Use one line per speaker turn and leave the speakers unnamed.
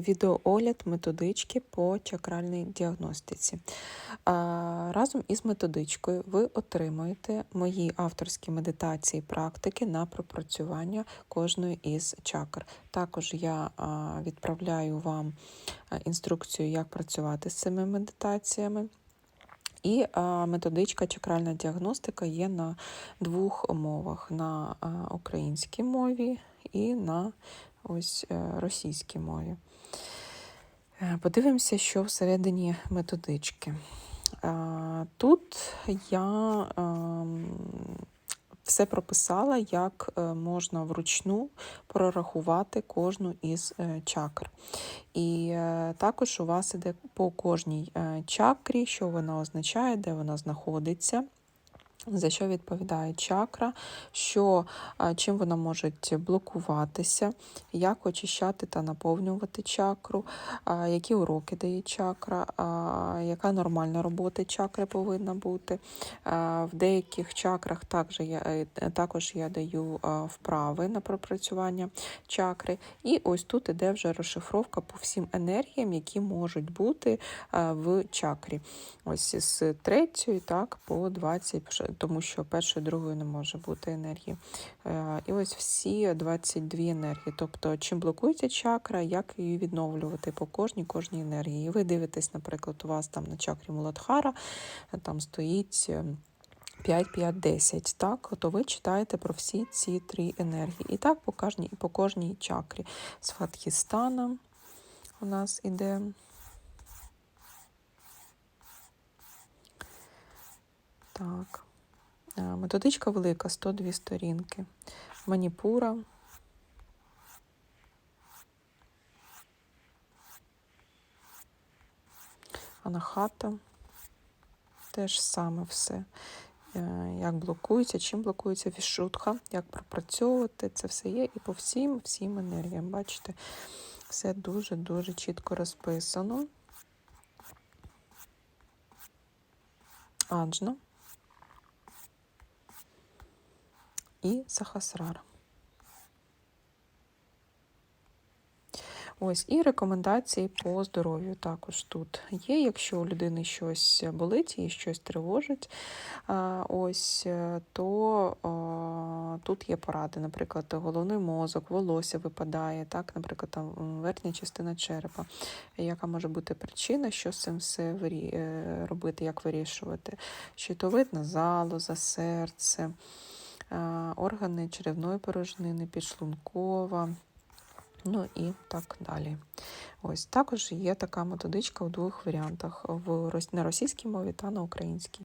відеоогляд методички по чакральній діагностиці. Разом із методичкою ви отримуєте мої авторські медитації практики на пропрацювання кожної із чакр. Також я відправляю вам інструкцію, як працювати з цими медитаціями. І методичка чакральна діагностика є на двох мовах: на українській мові і на ось е, російській мові. Е, подивимося, що всередині методички. Тут я ем, все прописала, як е, можна вручну прорахувати кожну із чакр. І також у вас іде по кожній чакрі, що вона означає, де вона знаходиться. За що відповідає чакра, що, чим вона може блокуватися, як очищати та наповнювати чакру, які уроки дає чакра, яка нормальна робота чакри повинна бути. В деяких чакрах також я, е, також я даю вправи на пропрацювання чакри. І ось тут іде вже розшифровка по всім енергіям, які можуть бути в чакрі. Ось з третьої так, по 20 тому що першою, другою не може бути енергії. Е, і ось всі 22 енергії. Тобто, чим блокується чакра, як її відновлювати по кожній кожній енергії. І ви дивитесь, наприклад, у вас там на чакрі Муладхара там стоїть. 5, 5, 10, так, то ви читаєте про всі ці три енергії. І так по кожній по кожній чакрі. З Фатхістана у нас іде. Так. Е, методичка велика, 102 сторінки. Маніпура. Анахата. Теж саме все. Е, як блокується, чим блокується вішутха, як пропрацьовувати, це все є. І по всім всім енергіям. Бачите, все дуже-дуже чітко розписано. Аджна. І Сахасрара. Ось, і рекомендації по здоров'ю також тут є. Якщо у людини щось болить і щось тривожить, ось, то тут є поради, наприклад, головний мозок, волосся випадає, так, наприклад, там верхня частина черепа, яка може бути причина, що з цим все е, робити, як вирішувати? Щитовидна залоза, серце органи черевної порожнини, підшлункова, ну і так далі. Ось Також є така методичка у двох варіантах: на російській мові та на українській.